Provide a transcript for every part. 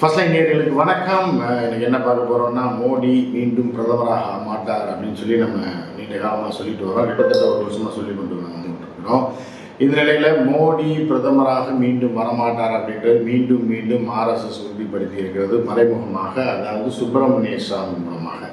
First line நேர்களுக்கு வணக்கம். இன்னைக்கு என்ன பார்க்க போகிறோம்னா மோடி மீண்டும் பிரதமராக மாட்டார் அப்படின்னு சொல்லி நம்ம நீண்ட காலமாக சொல்லிட்டு வரோம். கிட்டத்தட்ட ஒரு வருஷமாக சொல்லி கொண்டு வந்துட்டு இருக்கிறோம் இந்த நிலையில் மோடி பிரதமராக மீண்டும் வரமாட்டார் அப்படின்றது மீண்டும் மீண்டும் ஆர்எஸ்எஸ் உறுதிப்படுத்தி இருக்கிறது மறைமுகமாக அதாவது சுப்பிரமணிய சாமி மூலமாக.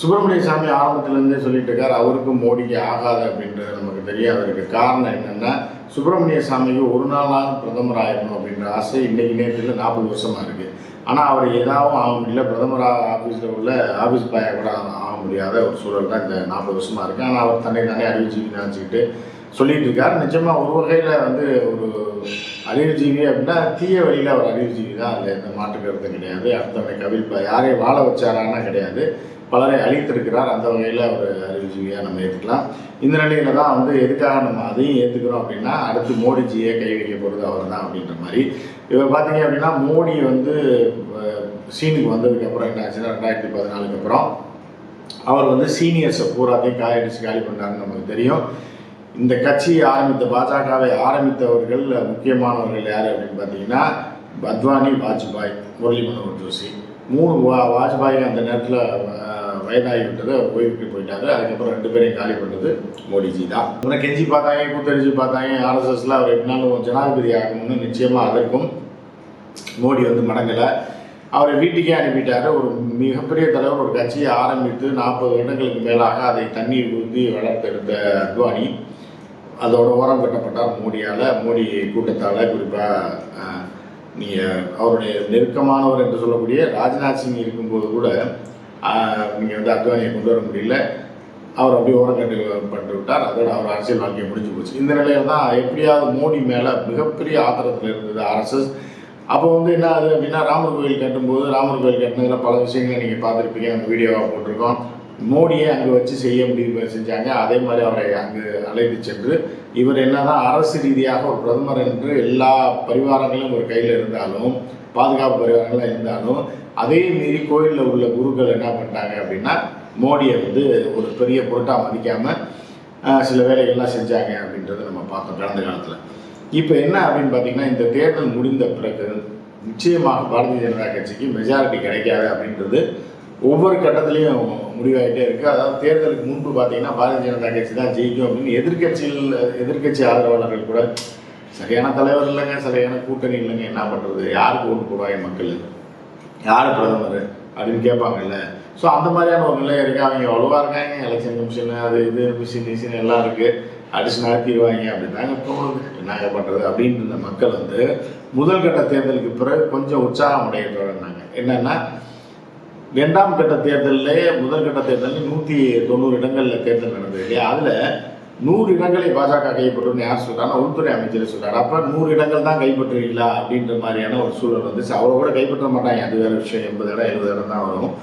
சுப்பிரமணிய சாமி ஆரம்பத்திலேருந்தே சொல்லிட்டு இருக்கார் அவருக்கும் மோடிக்கு ஆகாது அப்படின்றது நமக்கு தெரியாது அதற்கு காரணம் என்னென்னா சுப்பிரமணிய சாமிக்கு ஒரு நாளாவது பிரதமர் ஆயிடணும் அப்படின்ற ஆசை இன்னைக்கு நேரத்தில் நாற்பது வருஷமாக இருக்குது ஆனால் அவர் ஏதாவது ஆக முடியல. பிரதமராக ஆஃபீஸில் உள்ள ஆஃபீஸ் பாயாக கூட ஆக முடியாத ஒரு சூழல் தான் இந்த நாற்பது வருஷமாக இருக்குது ஆனால் அவர் தன்னை தானே அறிவுஜீவி நினச்சிக்கிட்டு சொல்லிட்டு இருக்கார். நிஜமாக ஒரு வகையில் வந்து ஒரு அறிவுஜீவி அப்படின்னா தீய வழியில் அவர் அறிவுஜீவி தான். அதில் எந்த மாற்று கருத்து கிடையாது. அடுத்தவனை கவிழ்ப்பா யாரையும் வாழ வச்சாரான்னா கிடையாது. பலரை அழித்திருக்கிறார். அந்த வகையில் ஒரு அறிவுஜீவியாக நம்ம ஏற்றுக்கலாம் இந்த நிலையில தான் வந்து எதுக்காக நம்ம அதையும் ஏற்றுக்கிறோம் அப்படின்னா அடுத்து மோடிஜியை கை வைக்க போகிறது அவர் தான் அப்படின்ற மாதிரி. இப்போ பார்த்தீங்க அப்படின்னா மோடி வந்து சீனுக்கு வந்ததுக்கப்புறம் என்ன ஆச்சுன்னா ரெண்டாயிரத்தி பதினாலுக்கு அப்புறம் அவர் வந்து சீனியர்ஸை பூராத்தையும் காயடிச்சு காலி பண்ணாருன்னு நமக்கு தெரியும். இந்த கட்சியை ஆரம்பித்த பாஜகவை ஆரம்பித்தவர்கள் முக்கியமானவர்கள் யார் அப்படின்னு பார்த்தீங்கன்னா பத்வானி வாஜ்பாய் முரளி மனோகர் ஜோஷி. மூணு வா வாஜ்பாய் அந்த நேரத்தில் வயதாகி விட்டது ஓய்வுக்கு போயிட்டாரு. அதுக்கப்புறம் ரெண்டு பேரையும் காலி பண்ணது மோடிஜி தான். இவனை கெஞ்சி பார்த்தாங்க கூத்தடிச்சு பார்த்தாங்க. ஆர்எஸ்எஸ்ல அவர் எப்படினாலும் ஜனாதிபதி ஆகணும்னு நிச்சயமாக அதற்கும் மோடி வந்து மடங்கலை. அவரை வீட்டுக்கே அனுப்பிட்டாரு. ஒரு மிகப்பெரிய தலைவர் ஒரு கட்சியை ஆரம்பித்து நாற்பது வருடங்களுக்கு மேலாக அதை தண்ணீர் ஊற்றி வளர்த்தெடுத்த அத்வானி அதோட ஓரம் கட்டப்பட்டார் மோடியால். மோடி கூட்டத்தால் குறிப்பாக நீங்கள் அவருடைய நெருக்கமானவர் என்று சொல்லக்கூடிய ராஜ்நாத் சிங் இருக்கும்போது கூட நீங்கள் வந்து அத்வானியை கொண்டு வர முடியல. அவர் அப்படியே ஓரங்கட்டு பண்ணிட்டு விட்டார். அதோட அவர் அரசியல் வாழ்க்கையை முடிஞ்சு போச்சு. இந்த நிலையில தான் எப்படியாவது மோடி மேலே மிகப்பெரிய ஆத்திரத்தில் இருந்தது ஆர்எஸ்எஸ். அப்போ வந்து என்ன ஆகுது அப்படின்னா ராமர் கோயில் கட்டும்போது ராமர் கோயில் கட்டினதில் பல விஷயங்களை நீங்கள் பார்த்துருப்பீங்க. நம்ம வீடியோவாக போட்டிருக்கோம். மோடியை அங்கே வச்சு செய்ய முடியும் செஞ்சாங்க. அதே மாதிரி அவரை அங்கு அழைத்து சென்று இவர் என்னதான் அரசு ரீதியாக ஒரு பிரதமர் என்று எல்லா பரிவாரங்களும் ஒரு கையில் இருந்தாலும் பாதுகாப்பு பரிவாரங்களாக இருந்தாலும் அதே மீறி கோயிலில் உள்ள குருக்கள் என்ன பண்ணிட்டாங்க அப்படின்னா மோடியை வந்து ஒரு பெரிய பொருட்டாக மதிக்காமல் சில வேலைகள்லாம் செஞ்சாங்க அப்படின்றத நம்ம பார்த்தோம் கடந்த காலத்தில். இப்போ என்ன அப்படின்னு பார்த்தீங்கன்னா இந்த தேர்தல் முடிந்த பிறகு நிச்சயமாக பாரதிய ஜனதா கட்சிக்கு மெஜாரிட்டி கிடைக்காது அப்படின்றது ஒவ்வொரு கட்டத்துலேயும் முடிவாகிட்டே இருக்குது அதாவது தேர்தலுக்கு முன்பு பார்த்தீங்கன்னா பாரதிய ஜனதா கட்சி தான் ஜெயிக்கும் அப்படின்னு எதிர்க்கட்சியில் எதிர்க்கட்சி ஆதரவாளர்கள் கூட சரியான தலைவர் இல்லைங்க சரியான கூட்டணி இல்லைங்க. என்ன பண்ணுறது யாருக்கு ஓட்டு போடுவாங்க மக்கள்? யார் பிரதமர்? அப்படின்னு கேட்பாங்கல்ல. ஸோ அந்த மாதிரியான ஒரு நிலை இருக்குது அவங்க அவ்வளோவா இருக்காங்க. எலெக்ஷன் கமிஷன் அது இது மிஷின் மிஷின் எல்லாம் இருக்குது அடிச்சு நடத்திடுவாங்க அப்படின்னு தாங்க தோணுது. என்னங்க பண்ணுறது அப்படின்னு இருந்த மக்கள் வந்து முதல் கட்ட தேர்தலுக்கு பிறகு கொஞ்சம் உற்சாகம் அடைகிறாங்க என்னென்னா ரெண்டாம் இரண்டாம் கட்ட தேர்தலில் முதல் கட்ட தேர்தலில் நூற்றி தொண்ணூறு இடங்களில் தேர்தல் நடந்தது இல்லையா? அதில் நூறு இடங்களை பாஜக கைப்பற்றும் யார் சொல்கிறாங்க உள்துறை அமைச்சர் சொல்கிறார் அப்போ நூறு இடங்கள் தான் கைப்பற்றுவீங்களா அப்படின்ற மாதிரியான ஒரு சூழல் வந்துச்சு. அவரை கூட கைப்பற்ற மாட்டாங்க. அது வேறு விஷயம். எண்பது இடம் எழுபது இடம் தான் வரும்.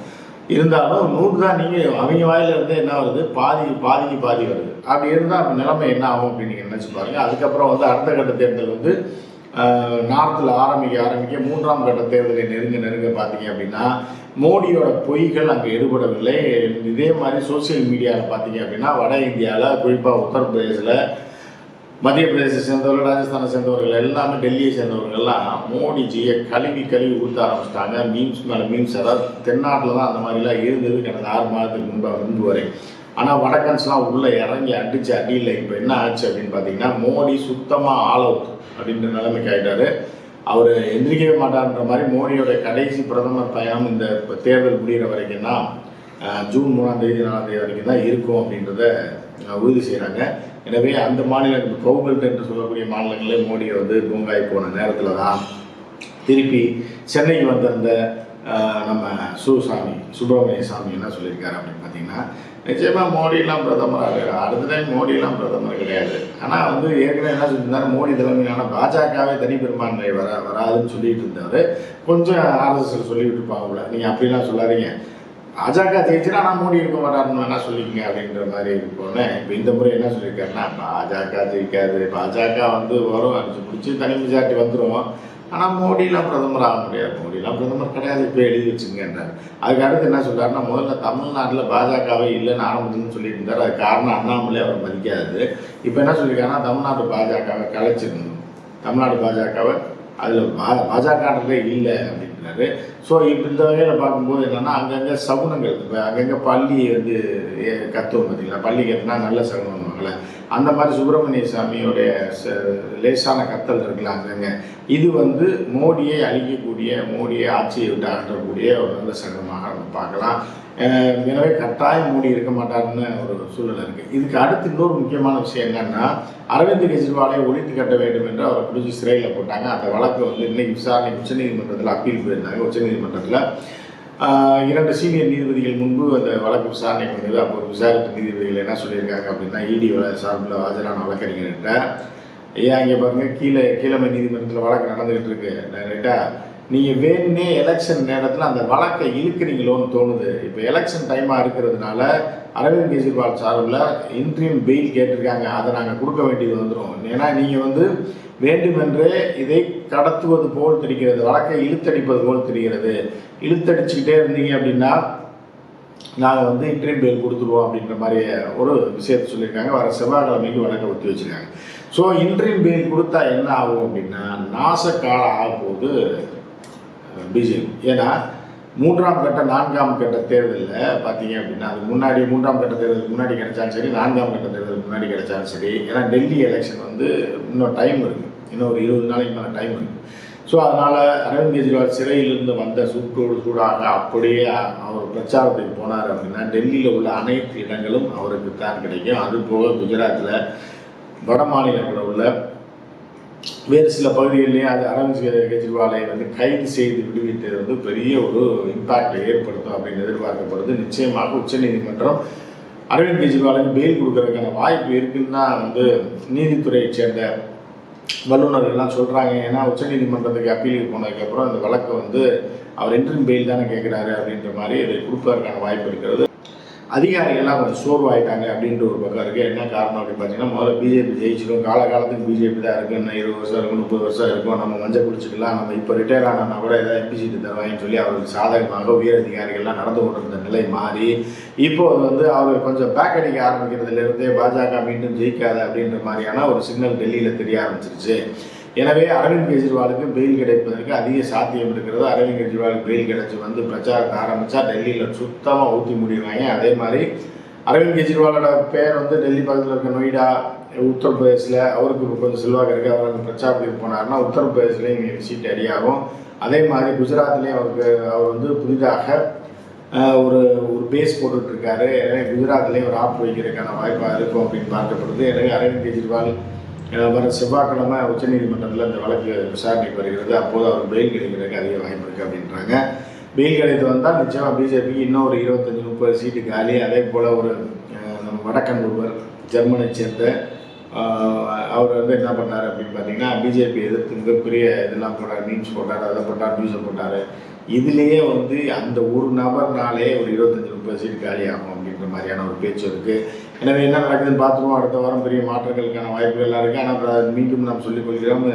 இருந்தாலும் நூறு தான் நீங்கள் அவங்க வாயில இருந்து என்ன வருது? பாதி பாதிக்கு பாதி வருது. அப்படி இருந்தால் அப்போ நிலைமை என்ன ஆகும் அப்படின்னு நீங்கள் நினச்சி பாருங்கள் அதுக்கப்புறம் வந்து அடுத்த கட்ட தேர்தல் வந்து நார்த்தில் ஆரம்பிக்க ஆரம்பிக்க மூன்றாம் கட்ட தேர்தலை நெருங்க நெருங்க பார்த்தீங்க அப்படின்னா மோடியோட பொய்கள் அங்கே எடுபடவில்லை. இதே மாதிரி சோசியல் மீடியாவில் பார்த்தீங்க அப்படின்னா வட இந்தியாவில் குறிப்பாக உத்தரப்பிரதேசில் மத்திய பிரதேசத்தை சேர்ந்தவர்கள் ராஜஸ்தானை சேர்ந்தவர்கள் எல்லாமே டெல்லியை சேர்ந்தவர்கள்லாம் மோடிஜியை கழுவி கழுவி ஊற்ற ஆரம்பிச்சிட்டாங்க. மீம்ஸ் மேலே மீம்ஸ் அதாவது தென்னாட்டில் தான் அந்த மாதிரிலாம் இருந்தது. கடந்த ஆறு மாதத்துக்கு முன்பாக முன்பு வரை. ஆனால் வடக்கன்ஸ்லாம் உள்ளே இறங்கி அடிச்சு அடியில் இப்போ என்ன ஆச்சு அப்படின்னு பார்த்தீங்கன்னா மோடி சுத்தமாக ஆல் அவுட் அப்படின்ற நிலைமைக்கு ஆயிட்டாரு. அவர் எந்திரிக்கவே மாட்டார்ன்ற மாதிரி மோடியோட கடைசி பிரதமர் பயணம் இந்த தேர்தல் முடிகிற வரைக்கும் தான் ஜூன் மூணாம் தேதி நாலாம் தேதி வரைக்கும் தான் இருக்கும் அப்படின்றத உறுதி செய்கிறாங்க எனவே அந்த மாநிலங்கள் கவுபெல்ட் என்று சொல்லக்கூடிய மாநிலங்களே மோடி வந்து பூங்காய் போன நேரத்தில் தான் திருப்பி சென்னைக்கு வந்திருந்த நம்ம சுசாமி சுப்பிரமணிய சாமி என்ன சொல்லியிருக்காரு அப்படின்னு பார்த்தீங்கன்னா நிச்சயமாக மோடியெல்லாம் பிரதமர் அடுத்த டைம் மோடியெல்லாம் பிரதமர் கிடையாது. ஆனால் வந்து ஏற்கனவே என்ன சொல்லியிருந்தாரு? மோடி தலைமையிலான பாஜகவே தனி பெரும்பான்மை வர வராதுன்னு சொல்லிட்டு இருந்தார். கொஞ்சம் ஆர்எஸ்எஸ் சொல்லிட்டு இருப்பாங்கல்ல நீங்கள் அப்படிலாம் சொல்லாதீங்க. பாஜக ஜெயிச்சுனா நான் மோடி இருக்க மாட்டாருன்னு வேணா சொல்லிக்கங்க அப்படின்ற மாதிரி போனேன் இப்போ இந்த முறை என்ன சொல்லியிருக்காருன்னா பாஜக ஜெயிக்காது. பாஜக வந்து வரும் அடிச்சு பிடிச்சி தனி மெஜாரிட்டி வந்துடும் ஆனால் மோடிலாம் பிரதமர் முடியாது. மோடிலாம் பிரதமர் கிடையாது இப்போ எழுதி வச்சுங்கன்றார் அதுக்கு அடுத்து என்ன சொல்கிறாருன்னா முதல்ல தமிழ்நாட்டில் பாஜகவே இல்லைன்னு ஆரம்பிச்சுன்னு சொல்லிட்டு இருந்தார் அது காரணம் அண்ணாமலை அவர் மதிக்காது இப்போ என்ன சொல்லியிருக்காருன்னா தமிழ்நாட்டு பாஜகவை கலைச்சிருந்தோம் தமிழ்நாடு பாஜகவை அதில் பா பாஜகன்றதே இல்லை அப்படின்றாரு. ஸோ இப்போ இந்த வகையில் பார்க்கும்போது என்னென்னா அங்கங்கே சகுனங்கள் இப்போ அங்கங்கே பள்ளி வந்து ஏ- கத்துவோம் பார்த்தீங்களா பள்ளி கத்துனா நல்ல சகுனம் வாங்கலை. அந்த மாதிரி சுப்பிரமணிய சாமியோடைய லேசான கத்தல் இருக்கலாம் அங்கங்கே இது வந்து மோடியை அழிக்கக்கூடிய மோடியை ஆட்சியை விட்டு அகற்றக்கூடிய ஒரு நல்ல சங்கமாக நம்ம பார்க்கலாம். எனவே கட்டாயம் மோடி இருக்க மாட்டாருன்னு ஒரு சூழ்நிலை இருக்குது இதுக்கு அடுத்து இன்னொரு முக்கியமான விஷயம் என்னன்னா அரவிந்த் கெஜ்ரிவாலை ஒழித்து கட்ட வேண்டும் என்று அவரை பிடிச்சி சிறையில் போட்டாங்க. அந்த வழக்கு வந்து இன்னைக்கு விசாரணை உச்சநீதிமன்றத்தில் அப்பீல் போயிருந்தாங்க. உச்சநீதிமன்றத்தில் இரண்டு சீனியர் நீதிபதிகள் முன்பு அந்த வழக்கு விசாரணை வந்தது அப்போ விசாரித்த நீதிபதிகள் என்ன சொல்லியிருக்காங்க அப்படின்னா இடி சார்பில் ஆஜரான வழக்கறிஞர்கிட்ட ஏன் இங்கே பாருங்க கீழே கீழமை நீதிமன்றத்தில் வழக்கு நடந்துகிட்டு இருக்கு. ரைட்டா நீங்கள் வேணுனே எலெக்ஷன் நேரத்தில் அந்த வழக்கை இழுக்கிறீங்களோன்னு தோணுது. இப்போ எலெக்ஷன் டைமாக இருக்கிறதுனால அரவிந்த் கெஜ்ரிவால் சார்பில் இன்ட்ரீம் பெயில் கேட்டிருக்காங்க. அதை நாங்கள் கொடுக்க வேண்டியது வந்துடும் ஏன்னா நீங்கள் வந்து வேண்டுமென்றே இதை கடத்துவது போல் தெரிகிறது. வழக்கை இழுத்தடிப்பது போல் தெரிகிறது. இழுத்தடிச்சுக்கிட்டே இருந்தீங்க அப்படின்னா நாங்கள் வந்து இன்ட்ரீம் பெயில் கொடுத்துருவோம் அப்படின்ற மாதிரி ஒரு விஷயத்தை சொல்லியிருக்காங்க. வர செவ்வாய்க்கிழமைக்கு வழக்கை ஒத்தி வச்சிருக்காங்க. ஸோ இன்ட்ரீம் பெயில் கொடுத்தா என்ன ஆகும் அப்படின்னா நாசக்கால ஆகும்போது பிஜேபி. ஏன்னா மூன்றாம் கட்ட நான்காம் கட்ட தேர்தலில் பார்த்தீங்க அப்படின்னா அதுக்கு முன்னாடி மூன்றாம் கட்ட தேர்தலுக்கு முன்னாடி கிடைச்சாலும் சரி நான்காம் கட்ட தேர்தலுக்கு முன்னாடி கிடைச்சாலும் சரி ஏன்னா டெல்லி எலெக்ஷன் வந்து இன்னும் டைம் இருக்குது இன்னும் ஒரு இருபது நாளைக்கு மேலே டைம் இருக்குது ஸோ அதனால் அரவிந்த் கெஜ்ரிவால் சிறையிலிருந்து வந்த சூட்டோடு சூடாக அப்படியே அவர் பிரச்சாரத்துக்கு போனார் அப்படின்னா டெல்லியில் உள்ள அனைத்து இடங்களும் அவருக்கு தான் கிடைக்கும். அது போக குஜராத்தில் வட மாநிலங்களில் உள்ள வேறு சில பகுதிகளிலேயே அது அரவிந்த் கெஜ்ரிவாலை வந்து கைது செய்து விடுவித்தது வந்து பெரிய ஒரு இம்பாக்டை ஏற்படுத்தும் அப்படின்னு எதிர்பார்க்கப்படுது. நிச்சயமாக உச்சநீதிமன்றம் அரவிந்த் கெஜ்ரிவாலுக்கு பெயில் கொடுக்கறதுக்கான வாய்ப்பு இருக்குன்னு தான் வந்து நீதித்துறையை சேர்ந்த வல்லுநர்கள்லாம் சொல்கிறாங்க ஏன்னா உச்சநீதிமன்றத்துக்கு அப்பீலுக்கு போனதுக்கப்புறம் இந்த வழக்கை வந்து அவர் இன்ட்ரிம் பெயில் தானே கேட்குறாரு அப்படின்ற மாதிரி இதை கொடுப்பதற்கான வாய்ப்பு இருக்கிறது. அதிகாரிகள்லாம் கொஞ்சம் சோர்வாயிட்டாங்க அப்படின்ற ஒரு பக்கம் இருக்குது என்ன காரணம் அப்படின்னு பார்த்தீங்கன்னா முதல்ல பிஜேபி ஜெயிச்சிடும் காலகாலத்துக்கு பிஜேபி தான் இருக்குது இன்னும் இருபது வருஷம் இருக்கும் முப்பது வருஷம் இருக்கும். நம்ம மஞ்சள் குடிச்சிக்கலாம். நம்ம இப்போ ரிட்டையர் ஆனால் கூட ஏதாவது எம்பி சீட்டு தருவாங்கன்னு சொல்லி அவருக்கு சாதகமாக உயர் அதிகாரிகள்லாம் நடந்து கொண்டிருந்த நிலை மாறி இப்போ அது வந்து அவர் கொஞ்சம் பேக் அடிக்க ஆரம்பிக்கிறதுலேருந்தே பாஜக மீண்டும் ஜெயிக்காது அப்படின்ற மாதிரியான ஒரு சிக்னல் டெல்லியில் தெரிய ஆரம்பிச்சிருச்சு. எனவே அரவிந்த் கெஜ்ரிவாலுக்கு பெயில் கிடைப்பதற்கு அதிக சாத்தியம் இருக்கிறது. அரவிந்த் கெஜ்ரிவாலுக்கு பெயில் கிடைச்சி வந்து பிரச்சாரத்தை ஆரம்பித்தா டெல்லியில் சுத்தமாக ஊற்றி முடிவாங்க அதே மாதிரி அரவிந்த் கெஜ்ரிவாலோட பேர் வந்து டெல்லி பக்கத்தில் இருக்க நொய்டா உத்தரப்பிரதேசில் அவருக்கு கொஞ்சம் செல்வாக்கு இருக்குது அவர் பிரச்சாரத்துக்கு போனார்னா உத்தரப்பிரதேசிலையும் இங்கே சீட் அடியாகும் அதே மாதிரி குஜராத்லேயும் அவருக்கு அவர் வந்து புதிதாக ஒரு ஒரு பேஸ் போட்டுட்ருக்காரு எனவே குஜராத்லேயும் ஒரு ஆப் வைக்கிறதுக்கான வாய்ப்பாக இருக்கும் அப்படின்னு பார்க்கப்படுது. எனவே அரவிந்த் கெஜ்ரிவால் வர செவ்வாய்க்கிழமை உச்சநீதிமன்றத்தில் இந்த வழக்கு விசாரணைக்கு வருகிறது. அப்போது அவர் பெயில் கிடைக்கிறதுக்கு அதிக வாய்ப்பு இருக்குது அப்படின்றாங்க. பெயில் கிடைத்து வந்தால் நிச்சயமாக பிஜேபிக்கு இன்னும் ஒரு இருபத்தஞ்சி முப்பது சீட்டு காலி. அதே போல் ஒரு நம்ம வடக்கன் ஒருவர் ஜெர்மனை சேர்ந்த அவர் வந்து என்ன பண்ணார் அப்படின்னு பார்த்தீங்கன்னா பிஜேபி எதிர்த்து மிகப்பெரிய இதெல்லாம் போட்டார் மீன்ஸ் போட்டார் அதை போட்டார் நியூஸை போட்டார். இதுலேயே வந்து அந்த ஒரு நபர்னாலே ஒரு இருபத்தஞ்சி முப்பது சீட் காலி ஆகும் அப்படின்ற மாதிரியான ஒரு பேச்சு இருக்குது எனவே என்ன நடக்குதுன்னு பார்த்துருவோம். அடுத்த வாரம் பெரிய மாற்றங்களுக்கான வாய்ப்புகள் எல்லாம் இருக்குது ஆனால் மீண்டும் நாம் சொல்லிக்கொள்கிறோம்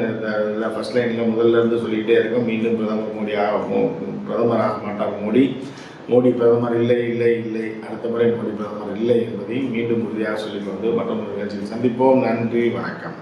இந்த ஃபர்ஸ்ட் லைனில் முதல்ல இருந்து சொல்லிக்கிட்டே இருக்கோம். மீண்டும் பிரதமர் மோடி ஆகும் பிரதமர் ஆக மாட்டார் மோடி. மோடி பிரதமர் இல்லை இல்லை இல்லை. அடுத்த முறை மோடி பிரதமர் இல்லை என்பதை மீண்டும் உறுதியாக சொல்லிக்கொண்டு மற்றொரு நிகழ்ச்சியில் சந்திப்போம். நன்றி வணக்கம்.